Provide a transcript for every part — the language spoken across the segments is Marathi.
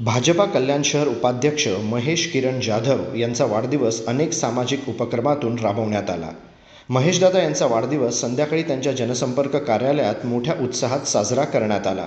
भाजपा कल्याण शहर उपाध्यक्ष महेश किरण जाधव यांचा वाढदिवस अनेक सामाजिक उपक्रमातून राबवण्यात आला. महेशदादा यांचा वाढदिवस संध्याकाळी त्यांच्या जनसंपर्क कार्यालयात मोठ्या उत्साहात साजरा करण्यात आला.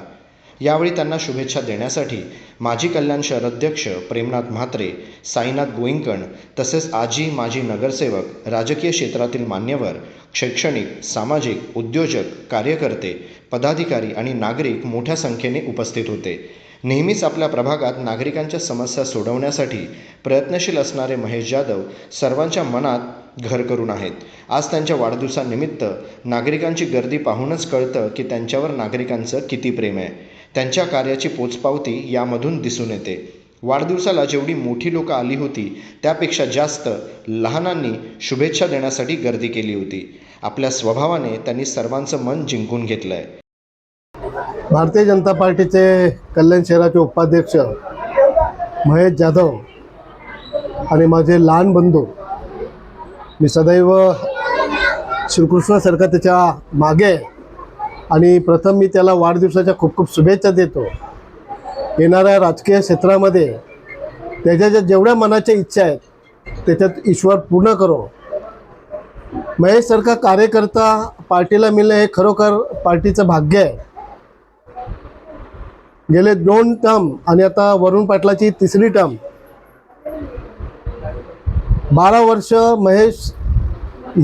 यावेळी त्यांना शुभेच्छा देण्यासाठी माजी कल्याण शहर अध्यक्ष प्रेमनाथ म्हात्रे साईनाथ गोईंकण तसेच आजी माजी नगरसेवक राजकीय क्षेत्रातील मान्यवर शैक्षणिक सामाजिक उद्योजक कार्यकर्ते पदाधिकारी आणि नागरिक मोठ्या संख्येने उपस्थित होते. नेहमीच आपल्या प्रभागात नागरिकांच्या समस्या सोडवण्यासाठी प्रयत्नशील असणारे महेश जाधव सर्वांच्या मनात घर करून आहेत. आज त्यांच्या वाढदिवसानिमित्त नागरिकांची गर्दी पाहूनच कळतं की त्यांच्यावर नागरिकांचं किती प्रेम आहे. त्यांच्या कार्याची पोचपावती यामधून दिसून येते. वाढदिवसाला जेवढी मोठी लोकं आली होती त्यापेक्षा जास्त लहानांनी शुभेच्छा देण्यासाठी गर्दी केली होती. आपल्या स्वभावाने त्यांनी सर्वांचं मन जिंकून घेतलं आहे भारतीय जनता पार्टीचे कल्याण शहराचे उपाध्यक्ष महेश जाधव आणि माझे लहान बंधू मी सदैव श्रीकृष्णासारखं त्याच्यामागे आहे. आणि प्रथम मी त्याला वाढदिवसाच्या खूप खूप शुभेच्छा देतो. येणाऱ्या राजकीय क्षेत्रामध्ये त्याच्या ज्या जेवढ्या मनाच्या इच्छा आहेत त्याच्यात ईश्वर पूर्ण करो. महेशसारखा कार्यकर्ता पार्टीला मिळणं हे खरोखर पार्टीचं भाग्य आहे. गेले दोन टर्म आणि आता वरुण पाटलाची तिसरी टर्म बारा वर्ष महेश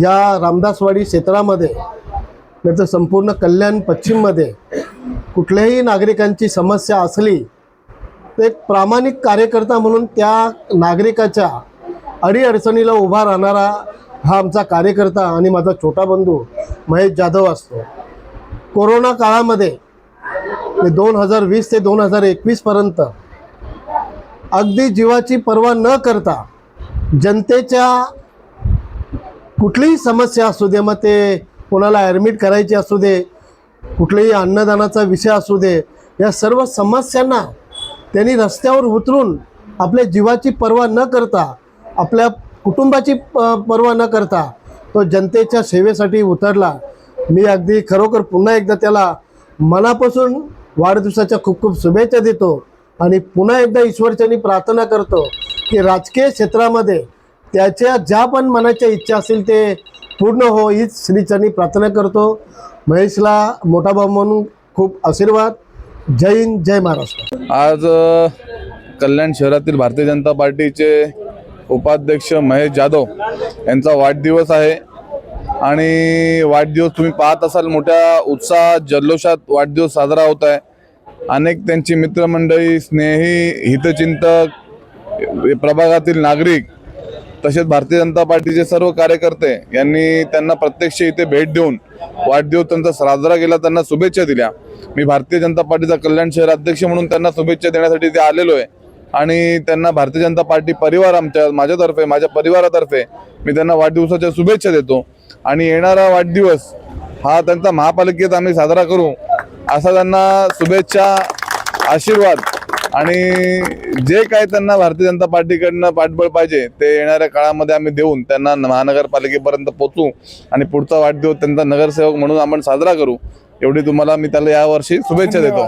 या रामदासवाडी क्षेत्रामध्ये नाही तर संपूर्ण कल्याण पश्चिममध्ये कुठल्याही नागरिकांची समस्या असली तर एक प्रामाणिक कार्यकर्ता म्हणून त्या नागरिकाच्या अडीअडचणीला उभा राहणारा हा आमचा कार्यकर्ता आणि माझा छोटा बंधू महेश जाधव असतो. कोरोना काळामध्ये दोन हजार वीस ते दोन हजार एकवीसपर्यंत अगदी जीवाची पर्वा न करता जनतेच्या कुठलीही समस्या असू दे मग ते कोणाला ॲडमिट करायची असू दे कुठलेही अन्नदानाचा विषय असू दे या सर्व समस्यांना त्यांनी रस्त्यावर उतरून आपल्या जीवाची पर्वा न करता आपल्या कुटुंबाची प पर्वा न करता तो जनतेच्या सेवेसाठी उतरला. मी अगदी खरोखर पुन्हा एकदा त्याला मनापासून वाढदिवसाच्या खूप खूप शुभेच्छा देतो. आणि पुन्हा एकदा ईश्वरच्यानी प्रार्थना करतो की राजकीय क्षेत्रामध्ये त्याच्या ज्या पण मनाच्या इच्छा असतील ते पूर्ण हो हीच श्रीचरणी प्रार्थना करतो. महेशला मोठा भाऊ म्हणून खूप आशीर्वाद. जय हिंद जय महाराष्ट्र. आज कल्याण शहरातील भारतीय जनता पार्टीचे उपाध्यक्ष महेश जाधव यांचा वाढदिवस आहे. आणि वाढदिवस तुम्ही पाहत असाल मोठ्या उत्साहात जल्लोषात वाढदिवस साजरा होत आहे. अनेक त्यांची मित्रमंडळी स्नेही हितचिंतक प्रभागातील नागरिक तसेच भारतीय जनता पार्टीचे सर्व कार्यकर्ते यांनी त्यांना प्रत्यक्ष इथे भेट देऊन वाढदिवस त्यांचा साजरा केला त्यांना शुभेच्छा दिल्या. मी भारतीय जनता पार्टीचा कल्याण शहर अध्यक्ष म्हणून त्यांना शुभेच्छा देण्यासाठी इथे आलेलो आहे. आणि त्यांना भारतीय जनता पार्टी परिवार आमच्या माझ्यातर्फे माझ्या परिवारातर्फे मी त्यांना वाढदिवसाच्या शुभेच्छा देतो. आणि येणारा वाढदिवस हा त्यांचा महापालिकेत आम्ही साजरा करू असा त्यांना शुभेच्छा आशीर्वाद आणि जे काय त्यांना भारतीय जनता पार्टीकडनं पाठबळ पाहिजे ते येणाऱ्या काळामध्ये आम्ही देऊन त्यांना महानगरपालिकेपर्यंत पोचू आणि पुढचा वाढदिवस त्यांचा नगरसेवक म्हणून आपण साजरा करू. एवढी तुम्हाला मी त्याला यावर्षी शुभेच्छा देतो.